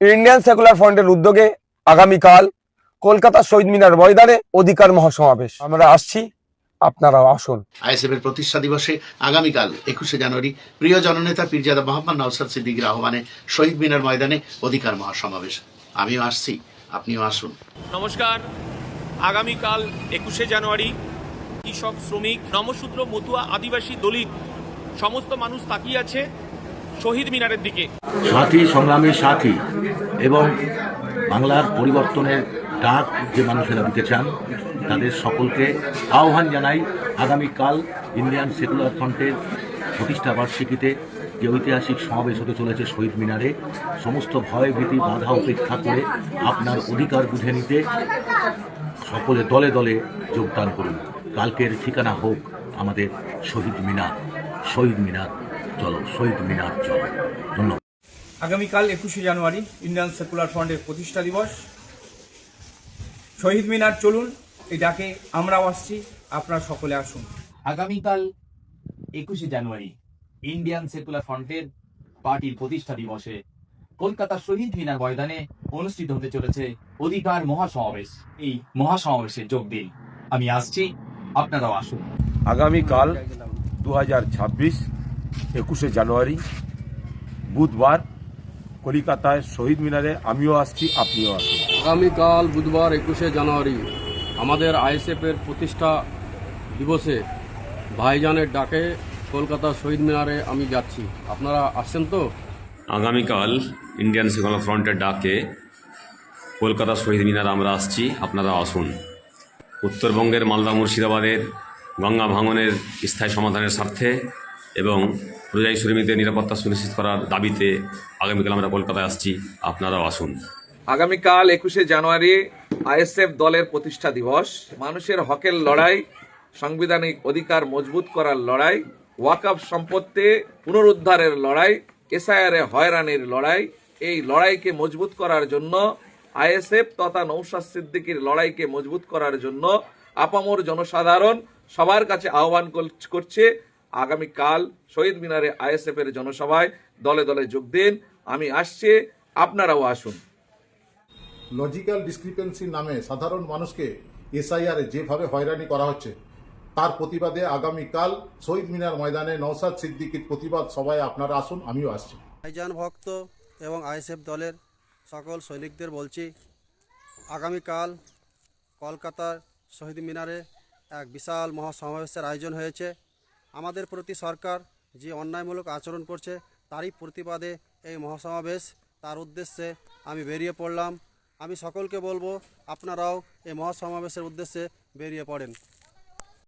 Indian secular ফ্রন্টের উদ্যোগে আগামীকাল কলকাতা শহীদ মিনার ময়দানে অধিকার মহাসমাবেশ। আমরা আসছি আপনারাও আসুন। আইএসএফ এর প্রতিষ্ঠা দিবসে আগামীকাল একুশে জানুয়ারি প্রিয় জননেতা পীরজাদা মোহাম্মদ নওসাদ সিদ্দিকীর আহ্বানে শহীদ মিনার ময়দানে অধিকার মহাসমাবেশ। আমিও আসছি আপনিও আসুন। নমস্কার আগামীকাল একুশে জানুয়ারি কৃষক শ্রমিক নমশূদ্র মতুয়া আদিবাসী দলিত সমস্ত মানুষ তাকিয়ে আছে। শহীদ মিনারের দিকে। সাথী সংগ্রামের সাথী এবং বাংলার পরিবর্তনের ডাক যে মানুষেরা দিতে চান, তাদের সকলকে আহ্বান জানাই আগামীকাল ইন্ডিয়ান সেকুলার ফ্রন্টের প্রতিষ্ঠা বার্ষিকীতে যে ঐতিহাসিক সমাবেশ হতে চলেছে শহীদ মিনারে, সমস্ত ভয় ভীতি বাধা উপেক্ষা করে আপনার অধিকার বুঝে নিতে সকলে দলে দলে যোগদান করুন। কালকের ঠিকানা হোক আমাদের শহীদ মিনার শহীদ মিনার। চলো শহীদ মিনার চলো। ধন্যবাদ। আগামীকাল একুশে জানুয়ারি ইন্ডিয়ান সেকুলার ফ্রন্টের প্রতিষ্ঠা দিবস। শহীদ মিনার চলুন এই ডাকে আমরাও আসছি আপনারা সকলে আসুন। আগামীকাল একুশে জানুয়ারি ইন্ডিয়ান সেকুলার ফ্রন্টের পার্টির প্রতিষ্ঠা দিবসে কলকাতা শহীদ মিনার ময়দানে অনুষ্ঠিত হতে চলেছে অধিকার মহাসমাবেশ। এই মহাসমাবেশে যোগ দিন। আমি আসছি আপনারাও আসুন। আগামীকাল দু হাজার ছাব্বিশ একুশে জানুয়ারি বুধবার কলিকাতায় শহীদ মিনারে আমিও আসছি আপনিও আসুন। আগামীকাল বুধবার একুশে জানুয়ারি আমাদের আইএসএফের প্রতিষ্ঠা দিবসে ভাইজানের ডাকে কলকাতা শহীদ মিনারে আমি যাচ্ছি। আপনারা আসছেন তো? আগামীকাল ইন্ডিয়ান সেকুলার ফ্রন্টের ডাকে কলকাতা শহীদ মিনার আমরা আসছি আপনারা আসুন। উত্তরবঙ্গের মালদা মুর্শিদাবাদের গঙ্গা ভাঙনের স্থায়ী সমাধানের স্বার্থে এবং পরিযায়ী শ্রমিকদের নিরাপত্তা সুনিশ্চিত করার দাবিতে আগামীকাল আমরা কলকাতায় আসছি। আপনারাও আসুন। আগামীকাল একুশে জানুয়ারি আইএসএফ দলের প্রতিষ্ঠা দিবস। মানুষের হকের লড়াই, সাংবিধানিক অধিকার মজবুত করার লড়াই ওয়াকফ সম্পত্তি পুনরুদ্ধারের লড়াই, এসআইআর হয়রানির লড়াই, এই লড়াইকে মজবুত করার জন্য, আইএসএফ তথা নৌশাদ সিদ্দিকীর লড়াইকে মজবুত করার জন্য আপামর জনসাধারণ সবার কাছে আহ্বান কর- করছে আগামীকাল শহীদ মিনারে আইএসএফ এর জনসভায় দলে দলে যোগ দিন। আমি আসছি আপনারাও আসুন। লজিক্যাল ডিসক্রিপেন্সি নামে সাধারণ মানুষকে এসআইআরে যেভাবে হয়রানি করা হচ্ছে তার প্রতিবাদে আগামীকাল শহীদ মিনার ময়দানে নওসাদ সিদ্দিকির প্রতিবাদ সভায় আপনারা আসুন আমিও আসছি। ভাইজান ভক্ত এবং আইএসএফ দলের সকল সৈনিকদের বলছি আগামীকাল কলকাতার শহীদ মিনারে এক বিশাল মহাসমাবেশের আয়োজন হয়েছে। আমাদের প্রতি সরকার যে অন্যায়মূলক আচরণ করছে, তারই প্রতিবাদে এই মহাসমাবেশ। তার উদ্দেশ্যে আমি বেরিয়ে পড়লাম। আমি সকলকে বলব, আপনারাও এই মহাসমাবেশের উদ্দেশ্যে বেরিয়ে পড়েন।